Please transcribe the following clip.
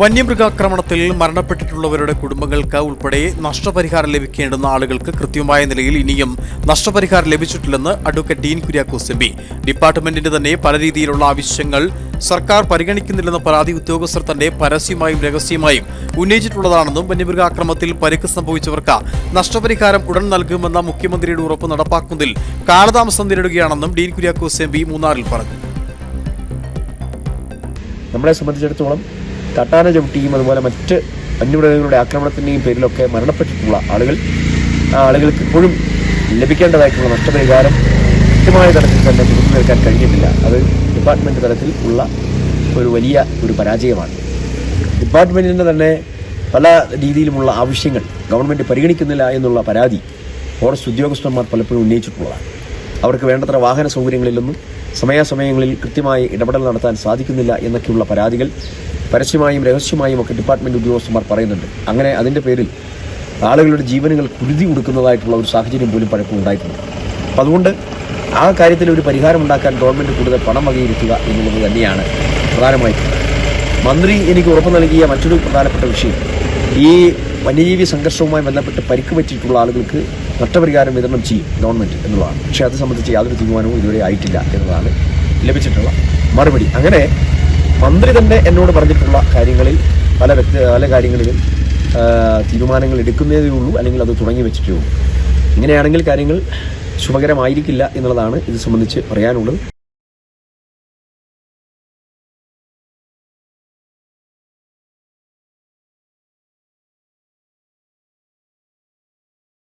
വന്യമൃഗാക്രമണത്തിൽ മരണപ്പെട്ടിട്ടുള്ളവരുടെ കുടുംബങ്ങൾക്ക് ഉൾപ്പെടെ നഷ്ടപരിഹാരം ലഭിക്കേണ്ടുന്ന ആളുകൾക്ക് കൃത്യമായ നിലയിൽ ഇനിയും നഷ്ടപരിഹാരം ലഭിച്ചിട്ടില്ലെന്ന് അഡ്വക്കേറ്റ് ഡീൻ കുര്യാക്കോസ് എം ഡിപ്പാർട്ട്മെന്റിന്റെ തന്നെ പല രീതിയിലുള്ള ആവശ്യങ്ങൾ സർക്കാർ പരിഗണിക്കുന്നില്ലെന്ന പരാതി ഉദ്യോഗസ്ഥർ തന്നെ പരസ്യമായും രഹസ്യമായും ഉന്നയിച്ചിട്ടുള്ളതാണെന്നും വന്യമൃഗാക്രമത്തിൽ പരിക്ക് സംഭവിച്ചവർക്ക് നഷ്ടപരിഹാരം ഉടൻ നൽകുമെന്ന മുഖ്യമന്ത്രിയുടെ ഉറപ്പ് നടപ്പാക്കുന്നതിൽ കാലതാമസം നേരിടുകയാണെന്നും ഡീൻ കുര്യാക്കോസ് എം മൂന്നാറിൽ പറഞ്ഞു. നമ്മളെ സംബന്ധിച്ചിടത്തോളം തട്ടാന ചവിട്ടിയും അതുപോലെ മറ്റ് വന്യമൃഗങ്ങളുടെ ആക്രമണത്തിന്റെയും പേരിലൊക്കെ മരണപ്പെട്ടിട്ടുള്ള ആളുകൾ ആ ആളുകൾക്ക് ഇപ്പോഴും ലഭിക്കേണ്ടതായിട്ടുള്ള നഷ്ടപരിഹാരം കൃത്യമായ തലത്തിൽ തന്നെ കൊടുത്തു നിൽക്കാൻ കഴിഞ്ഞിട്ടില്ല. അത് ഡിപ്പാർട്ട്മെന്റ് തലത്തിൽ ഉള്ള ഒരു വലിയ ഒരു പരാജയമാണ്. ഡിപ്പാർട്ട്മെന്റിന്റെ തന്നെ പല രീതിയിലുമുള്ള ആവശ്യങ്ങൾ ഗവൺമെന്റ് പരിഗണിക്കുന്നില്ല എന്നുള്ള പരാതി ഫോറസ്റ്റ് ഉദ്യോഗസ്ഥന്മാർ പലപ്പോഴും ഉന്നയിച്ചിട്ടുള്ളതാണ്. അവർക്ക് വേണ്ടത്ര വാഹന സൗകര്യങ്ങളിലൊന്നും സമയാസമയങ്ങളിൽ കൃത്യമായി ഇടപെടൽ നടത്താൻ സാധിക്കുന്നില്ല എന്നൊക്കെയുള്ള പരാതികൾ പരസ്യമായും രഹസ്യമായും ഒക്കെ ഡിപ്പാർട്ട്മെന്റ് ഉദ്യോഗസ്ഥന്മാർ പറയുന്നുണ്ട്. അങ്ങനെ അതിന്റെ പേരിൽ ആളുകളുടെ ജീവനുകൾ കുരുതി കൊടുക്കുന്നതായിട്ടുള്ള ഒരു സാഹചര്യം പോലും പലപ്പോഴും ഉണ്ടായിട്ടുണ്ട്. അപ്പം അതുകൊണ്ട് ആ കാര്യത്തിൽ ഒരു പരിഹാരം ഉണ്ടാക്കാൻ ഗവൺമെന്റ് കൂടുതൽ പണം വകയിരുത്തുക എന്നുള്ളത് തന്നെയാണ് പ്രധാനമായിട്ടുള്ളത് മന്ത്രി എനിക്ക് ഉറപ്പ് നൽകിയ മറ്റൊരു പ്രധാനപ്പെട്ട വിഷയം ഈ വന്യജീവി സംഘർഷവുമായി ബന്ധപ്പെട്ട് പരിക്ക് പറ്റിയിട്ടുള്ള ആളുകൾക്ക് നഷ്ടപരിഹാരം വിതരണം ചെയ്യും ഗവൺമെന്റ് എന്നുള്ളതാണ്. പക്ഷേ അത് സംബന്ധിച്ച് യാതൊരു തീരുമാനവും ഇതുവരെ ആയിട്ടില്ല എന്നതാണ് ലഭിച്ചിട്ടുള്ള മറുപടി. അങ്ങനെ മന്ത്രി തന്നെ എന്നോട് പറഞ്ഞിട്ടുള്ള കാര്യങ്ങളിൽ പല വ്യക്തി പല കാര്യങ്ങളിലും തീരുമാനങ്ങൾ എടുക്കുന്നതേ ഉള്ളൂ അല്ലെങ്കിൽ അത് തുടങ്ങി വെച്ചിട്ടേ ഉള്ളൂ. ഇങ്ങനെയാണെങ്കിൽ കാര്യങ്ങൾ ശുഭകരമായിരിക്കില്ല എന്നുള്ളതാണ് ഇത് സംബന്ധിച്ച് പറയാനുള്ളത്.